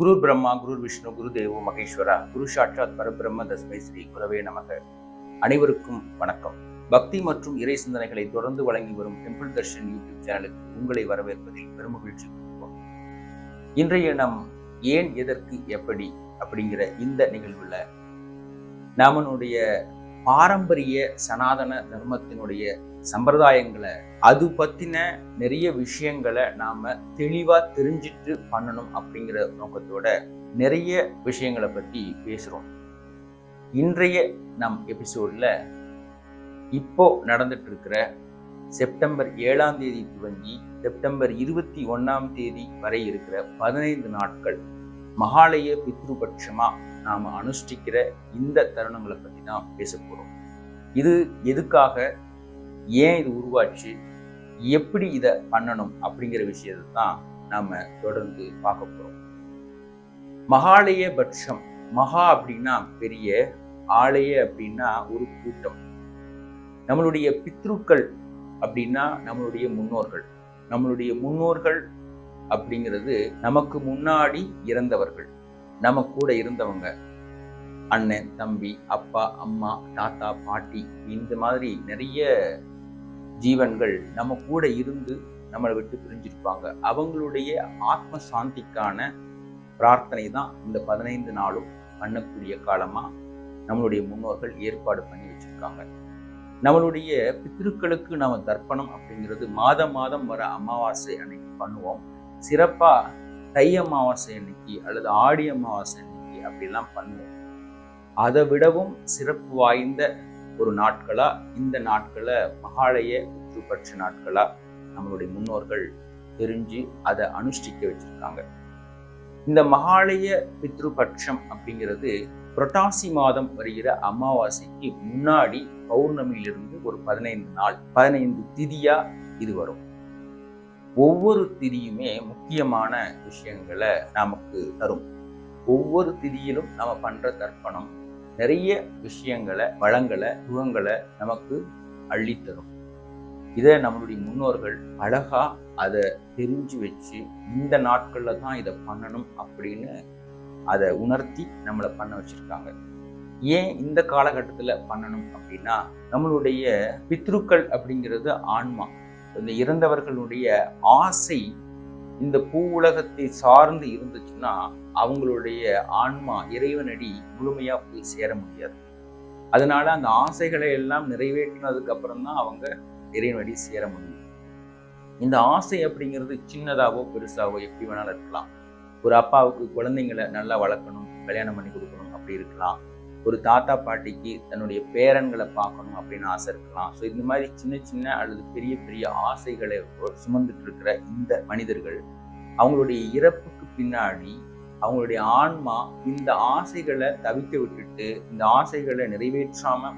குரு பிரம்மா குரு விஷ்ணு குரு தேவோ மகேஸ்வரா குரு சாட்சாத் பரபிரம்ம தஸ்மை ஸ்ரீ குரவே நமக. அனைவருக்கும் வணக்கம். பக்தி மற்றும் இறை சிந்தனைகளை தொடர்ந்து வழங்கி வரும் டெம்பிள் தர்ஷன் யூடியூப் சேனலுக்கு உங்களை வரவேற்பதில் பெருமகிழ்ச்சி கொள்வோம் இன்றைய நம் ஏன் எதற்கு எப்படி அப்படிங்கிற இந்த நிகழ்வுல நம்மளுடைய பாரம்பரிய சனாதன தர்மத்தினுடைய சம்பிரதாயங்களை அது பத்தின நிறைய விஷயங்களை நாம தெளிவா தெரிஞ்சிட்டு பண்ணணும் அப்படிங்கிற நோக்கத்தோட நிறைய விஷயங்களை பத்தி பேசுறோம். இன்றைய நம் எபிசோட்ல இப்போ நடந்துட்டு இருக்கிற செப்டம்பர் ஏழாம் தேதி துவங்கி செப்டம்பர் இருபத்தி ஒன்றாம் தேதி வரை இருக்கிற பதினைந்து நாட்கள் மகாலய பித்ருபட்சமா நாம அனுஷ்டிக்கிற இந்த தருணங்களை பற்றி தான் பேச போறோம் இது எதுக்காக ஏன் இது உருவாச்சு? எப்படி இதை பண்ணணும் அப்படிங்கிற விஷயத்தை தான் நாம தொடர்ந்து பார்க்க போறோம். மகாலய பட்சம் மகா அப்படின்னா பெரிய ஆலய அப்படின்னா ஒரு கூட்டம். நம்மளுடைய பித்ருக்கள் அப்படின்னா நம்மளுடைய முன்னோர்கள். நம்மளுடைய முன்னோர்கள் அப்படிங்கிறது நமக்கு முன்னாடி இறந்தவர்கள். நம்ம கூட இருந்தவங்க. அண்ணன் தம்பி அப்பா அம்மா தாத்தா பாட்டி இந்த மாதிரி நிறைய ஜீவன்கள் நம்ம கூட இருந்து நம்மளை விட்டு பிரிஞ்சிருப்பாங்க. அவங்களுடைய ஆத்ம சாந்திக்கான பிரார்த்தனை தான் இந்த பதினைந்து நாளும் பண்ணக்கூடிய காலமா நம்மளுடைய முன்னோர்கள் ஏற்பாடு பண்ணி வச்சிருக்காங்க. நம்மளுடைய பித்திருக்களுக்கு நாம தர்ப்பணம் அப்படிங்கிறது மாதம் மாதம் வர அமாவாசை அன்னைக்கு பண்ணுவோம். சிறப்பா தை அமாவாசை அன்னைக்கு அல்லது ஆடி அமாவாசை அன்னைக்கு அப்படிலாம் பண்ணுவோம். அதை விடவும் சிறப்பு வாய்ந்த ஒரு நாட்களா? இந்த நாட்களை மகாலய பித்ருபட்ச நாட்களா? நம்மளுடைய முன்னோர்கள் தெரிஞ்சு அதை அனுஷ்டிக்க வச்சிருக்காங்க. இந்த மகாலய பித்ருபட்சம் அப்படிங்கிறது புரட்டாசி மாதம் வருகிற அமாவாசைக்கு முன்னாடி பௌர்ணமியிலிருந்து ஒரு பதினைந்து நாள் பதினைந்து திதியா இது வரும். ஒவ்வொரு திதியுமே முக்கியமான விஷயங்களை நமக்கு தரும். ஒவ்வொரு திதியிலும் நம்ம பண்ற தர்ப்பணம் நிறைய விஷயங்களை வளங்களை சுகங்களை நமக்கு அள்ளித்தரும். இதை நம்மளுடைய முன்னோர்கள் அழகா அதை தெரிஞ்சு வச்சு இந்த நாட்களில் தான் இதை பண்ணணும் அப்படின்னு அதை உணர்த்தி நம்மளை பண்ண வச்சுருக்காங்க. ஏன் இந்த காலகட்டத்தில் பண்ணணும் அப்படின்னா நம்மளுடைய பித்ருக்கள் அப்படிங்கிறது ஆன்மா. இந்த இறந்தவர்களுடைய ஆசை இந்த பூ உலகத்தை சார்ந்து இருந்துச்சுன்னா அவங்களுடைய ஆன்மா இறைவனடி முழுமையா போய் சேர முடியாது. அதனால அந்த ஆசைகளை எல்லாம் நிறைவேற்றினதுக்கு அப்புறம் தான் அவங்க இறைவனடி சேர முடியும். இந்த ஆசை அப்படிங்கிறது சின்னதாவோ பெருசாவோ எப்படி வேணாலும் இருக்கலாம். ஒரு அப்பாவுக்கு குழந்தைங்களை நல்லா வளர்க்கணும் கல்யாணம் பண்ணி கொடுக்கணும் அப்படி இருக்கலாம். ஒரு தாத்தா பாட்டிக்கு தன்னுடைய பேரன்களை பார்க்கணும் அப்படின்னு ஆசை இருக்கலாம். ஸோ இந்த மாதிரி சின்ன சின்ன அல்லது பெரிய பெரிய ஆசைகளை சுமந்துட்டு இருக்கிற இந்த மனிதர்கள் அவங்களுடைய இறப்புக்கு பின்னாடி அவங்களுடைய ஆன்மா இந்த ஆசைகளை தவிக்க விட்டுட்டு இந்த ஆசைகளை நிறைவேற்றாம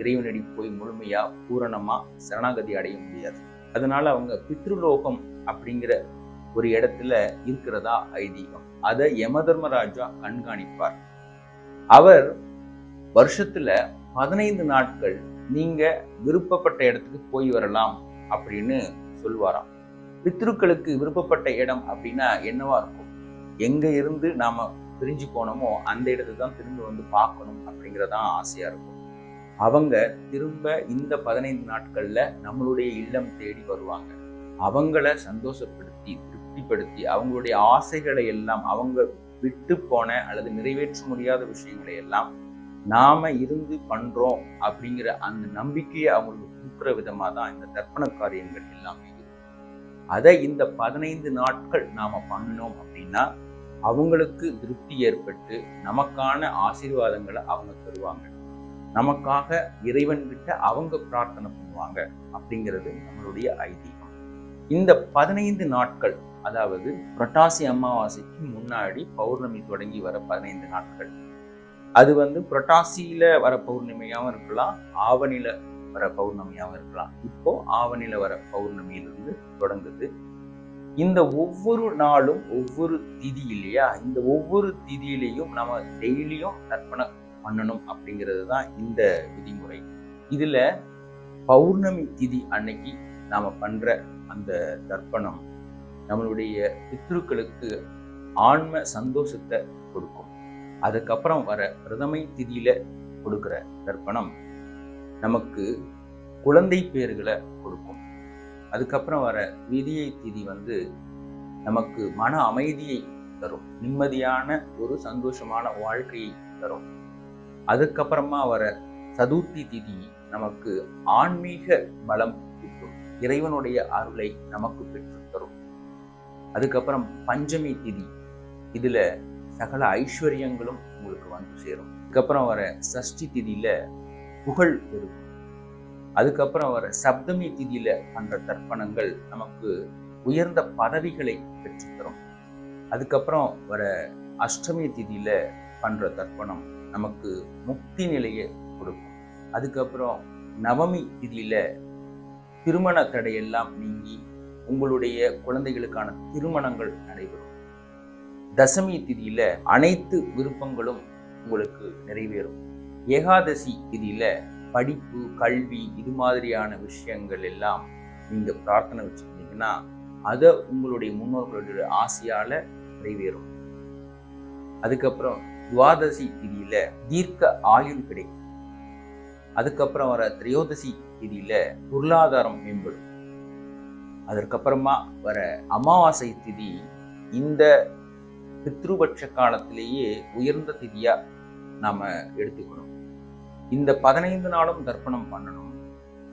இறைவனடி போய் முழுமையா பூரணமா சரணாகதி அடைய முடியாது. அதனால அவங்க பித்ருலோகம் அப்படிங்கிற ஒரு இடத்துல இருக்கிறதா ஐதீகம். அதை யமதர்மராஜா கண்காணிப்பார். அவர் வருஷத்துல பதினைந்து நாட்கள் நீங்க விருப்பப்பட்ட இடத்துக்கு போய் வரலாம் அப்படின்னு சொல்லுவாராம். பித்ருக்களுக்கு விருப்பப்பட்ட இடம் அப்படின்னா என்னவா இருக்கும்? எங்க இருந்து நாம பிரிஞ்சு போனோமோ அந்த இடத்தை தான் திரும்ப வந்து பார்க்கணும் அப்படிங்கிறதான் ஆசையா இருக்கும். அவங்க திரும்ப இந்த பதினைந்து நாட்கள்ல நம்மளுடைய இல்லம் தேடி வருவாங்க. அவங்கள சந்தோஷப்படுத்தி திருப்திப்படுத்தி அவங்களுடைய ஆசைகளை எல்லாம் அவங்க விட்டு போன அல்லது நிறைவேற்ற முடியாத விஷயங்களை எல்லாம் நாம இருந்து பண்றோம் அப்படிங்கிற அந்த நம்பிக்கையை அவங்களுக்கு கொடுக்குற விதமாக தான் இந்த தர்ப்பண காரியங்கள் எல்லாமே அதை இந்த பதினைந்து நாட்கள் நாம பண்ணோம் அப்படின்னா அவங்களுக்கு திருப்தி ஏற்பட்டு நமக்கான ஆசீர்வாதங்களை அவங்க தருவாங்க. நமக்காக இறைவன் கிட்ட அவங்க பிரார்த்தனை பண்ணுவாங்க அப்படிங்கிறது நம்மளுடைய ஐதீகம். இந்த பதினைந்து நாட்கள் அதாவது புரட்டாசி அமாவாசைக்கு முன்னாடி பௌர்ணமி தொடங்கி வர பதினைந்து நாட்கள் அது வந்து புரட்டாசியில வர பௌர்ணமியாவும் இருக்கலாம் ஆவணியில வர பௌர்ணமியாவும் இருக்கலாம். இப்போ ஆவணியில வர பௌர்ணமியிலிருந்து தொடங்குது. இந்த ஒவ்வொரு நாளும் ஒவ்வொரு திதி இல்லையா? இந்த ஒவ்வொரு திதியிலையும் நம்ம டெய்லியும் தர்ப்பணம் பண்ணணும் அப்படிங்கிறது தான் இந்த விதிமுறை. இதுல பௌர்ணமி திதி அன்னைக்கு நாம பண்ற அந்த தர்ப்பணம் நம்மளுடைய பித்ருக்களுக்கு ஆன்ம சந்தோஷத்தை கொடுக்கும். அதுக்கப்புறம் வர பிரதமை திதியில கொடுக்குற தர்ப்பணம் நமக்கு குழந்தை பேர்களை கொடுக்கும். அதுக்கப்புறம் வர விதியை திதி வந்து நமக்கு மன அமைதியை தரும். நிம்மதியான ஒரு சந்தோஷமான வாழ்க்கையை தரும். அதுக்கப்புறமா வர சதுர்த்தி திதி நமக்கு ஆன்மீக பலம் கிட்டும். இறைவனுடைய அருளை நமக்கு பெற்று தரும் அதுக்கப்புறம் பஞ்சமி திதி. இதில் சகல ஐஸ்வர்யங்களும் உங்களுக்கு வந்து சேரும். அதுக்கப்புறம் வர சஷ்டி திதியில புகழ் பெருகும் அதுக்கப்புறம் வர சப்தமி திதியில பண்ற தர்ப்பணங்கள் நமக்கு உயர்ந்த பதவிகளை பெற்றுத்தரும். அதுக்கப்புறம் வர அஷ்டமி திதியில பண்ற தர்ப்பணம் நமக்கு முக்தி நிலையை கொடுக்கும். அதுக்கப்புறம் நவமி திதியில திருமண தடையெல்லாம் நீங்கி உங்களுடைய குழந்தைகளுக்கான திருமணங்கள் நடைபெறும். தசமி திதியில அனைத்து விருப்பங்களும் உங்களுக்கு நிறைவேறும். ஏகாதசி திதியில படிப்பு கல்வி இது மாதிரியான விஷயங்கள் எல்லாம் நீங்க பிரார்த்தனை வச்சிருந்தீங்கன்னா அதை உங்களுடைய முன்னோர்களுடைய ஆசையால நிறைவேறும். அதுக்கப்புறம் துவாதசி திதியில தீர்க்க ஆயுள் கிடைக்கும். அதுக்கப்புறம் வர திரையோதசி திதியில பொருளாதாரம் மேம்படும். அதற்கப்புறமா வர அமாவாசை திதி இந்த பித்ருபட்ச காலத்திலேயே உயர்ந்த திதியா நாம எடுத்துக்கணும். இந்த பதினைந்து நாளும் தர்ப்பணம் பண்ணணும்.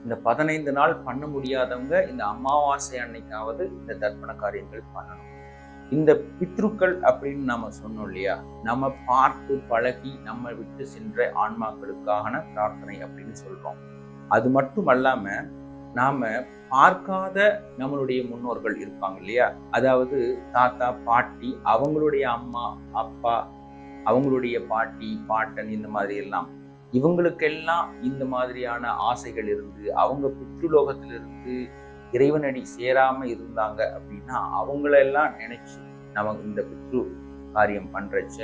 இந்த பதினைந்து நாள் பண்ண முடியாதவங்க இந்த அமாவாசை அன்னைக்காவது இந்த தர்ப்பண காரியங்கள் பண்ணணும். இந்த பித்ருக்கள் அப்படின்னு நாம சொன்னோம் இல்லையா? நம்ம பார்த்து பழகி நம்ம விட்டு சென்ற ஆன்மாக்களுக்கான பிரார்த்தனை அப்படின்னு சொல்றோம். அது மட்டும் அல்லாம நாம பார்க்காத நம்மளுடைய முன்னோர்கள் இருப்பாங்க இல்லையா? அதாவது தாத்தா பாட்டி அவங்களுடைய அம்மா அப்பா அவங்களுடைய பாட்டி பாட்டன் இந்த மாதிரி எல்லாம். இவங்களுக்கெல்லாம் இந்த மாதிரியான ஆசைகள் இருந்து அவங்க புற்றுலோகத்திலிருந்து இறைவனடி சேராம இருந்தாங்க அப்படின்னா அவங்களெல்லாம் நினைச்சு நமக்கு இந்த புற்று காரியம் பண்றச்ச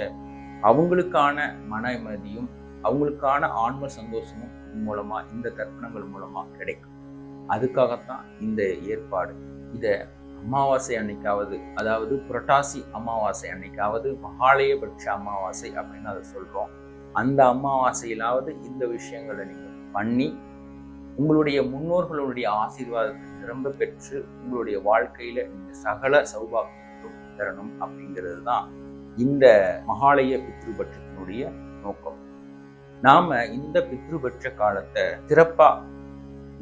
அவங்களுக்கான மன அமைதியும் அவங்களுக்கான ஆன்ம சந்தோஷமும் மூலமா இந்த கற்பனங்கள் மூலமா கிடைக்கும். அதுக்காகத்தான் இந்த ஏற்பாடு. இத அமாவாசை அன்னைக்காவது அதாவது புரட்டாசி அமாவாசை அன்னைக்காவது மகாலயபட்ச அமாவாசை அப்படின்னு அதை சொல்றோம். அந்த அமாவாசையிலாவது இந்த விஷயங்களை நீங்க பண்ணி உங்களுடைய முன்னோர்களுடைய ஆசீர்வாதத்தை திரும்ப பெற்று உங்களுடைய வாழ்க்கையில நீங்கள் சகல சௌபாகியங்களும் தரணும் அப்படிங்கிறது தான் இந்த மகாலய பித்ருபட்சத்தினுடைய நோக்கம். நாம இந்த பித்ருபட்ச காலத்தை சிறப்பா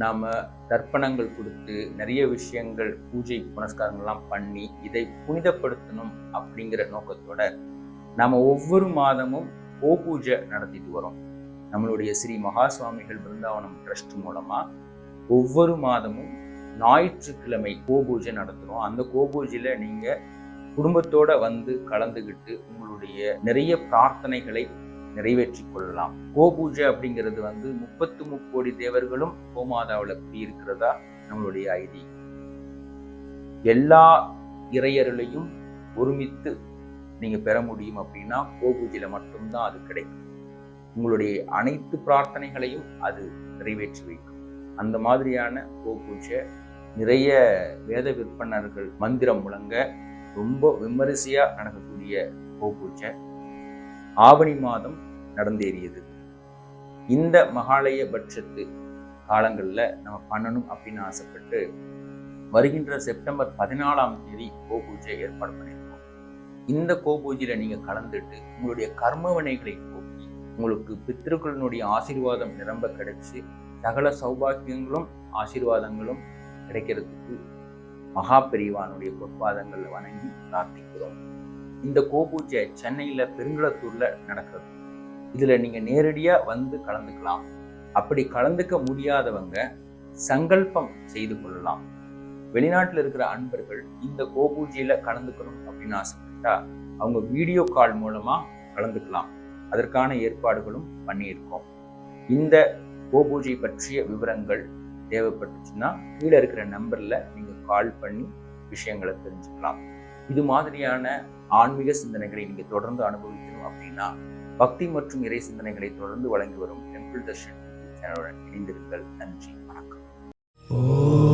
நாம தர்ப்பணங்கள் கொடுத்து நிறைய விஷயங்கள் பூஜை புனஸ்காரங்கள்லாம் பண்ணி இதை புனிதப்படுத்தணும் அப்படிங்கிற நோக்கத்தோட நாம ஒவ்வொரு மாதமும் கோ பூஜை நடத்திட்டு வரோம். நம்மளுடைய ஸ்ரீ மகா சுவாமிகள் பிருந்தாவனம் ட்ரஸ்ட் மூலமா ஒவ்வொரு மாதமும் ஞாயிற்றுக்கிழமை கோ பூஜை நடத்துகிறோம் அந்த கோ பூஜையில நீங்க குடும்பத்தோட வந்து கலந்துக்கிட்டு உங்களுடைய நிறைய பிரார்த்தனைகளை நிறைவேற்றி கொள்ளலாம் கோபூஜை அப்படிங்கிறது வந்து முப்பத்து முக்கோடி தேவர்களும் கோமாதாவில் இருக்கிறதா நம்மளுடைய ஐதி எல்லா இறையர்களையும் ஒருமித்து நீங்க பெற முடியும் அப்படின்னா கோபூஜையில் மட்டும்தான் அது கிடைக்கும். உங்களுடைய அனைத்து பிரார்த்தனைகளையும் அது நிறைவேற்றி வைக்கும். அந்த மாதிரியான கோபூஜை நிறைய வேத விற்பனர்கள் மந்திரம் முழங்க ரொம்ப விமரிசையா நடக்கக்கூடிய கோ பூஜை ஆவணி மாதம் நடந்தேறியது. இந்த மகாலய பட்சத்து காலங்களில் நம்ம பண்ணணும் அப்படின்னு ஆசைப்பட்டு வருகின்ற செப்டம்பர் பதினாலாம் தேதி கோ பூஜை ஏற்பாடு பண்ணியிருக்கோம். இந்த கோ பூஜையில நீங்க கலந்துட்டு உங்களுடைய கர்மவினைகளை போக்கி உங்களுக்கு பித்திருக்களினுடைய ஆசீர்வாதம் நிரம்ப கிடைச்சு சகல சௌபாக்கியங்களும் ஆசீர்வாதங்களும் கிடைக்கிறதுக்கு மகா பெரியவானுடைய பொற்பாதங்களை வணங்கி பிரார்த்திக்கிறோம். இந்த கோபூஜை சென்னையில பெருங்குளத்தூரில் நடக்கிறது இதுல நீங்க நேரடியா வந்து கலந்துக்கலாம். அப்படி கலந்துக்க முடியாதவங்க சங்கல்பம் செய்து கொள்ளலாம். வெளிநாட்டுல இருக்கிற அன்பர்கள் இந்த கோபூஜையில கலந்துக்கணும் அப்படின்னு ஆசைப்பட்டா அவங்க வீடியோ கால் மூலமா கலந்துக்கலாம். அதற்கான ஏற்பாடுகளும் பண்ணியிருக்கோம். இந்த கோபூஜை பற்றிய விவரங்கள் தேவைப்பட்டுச்சுன்னா கீழே இருக்கிற நம்பர்ல நீங்க கால் பண்ணி விஷயங்களை தெரிஞ்சுக்கலாம். இது மாதிரியான ஆன்மீக சிந்தனைகளை நீங்க தொடர்ந்து அனுபவிக்கணும் அப்படின்னா பக்தி மற்றும் இறை சிந்தனைகளை தொடர்ந்து வழங்கி வரும் டெம்பிள் தர்ஷன் சேனலுடன் இணைந்திருங்கள். நன்றி வணக்கம்.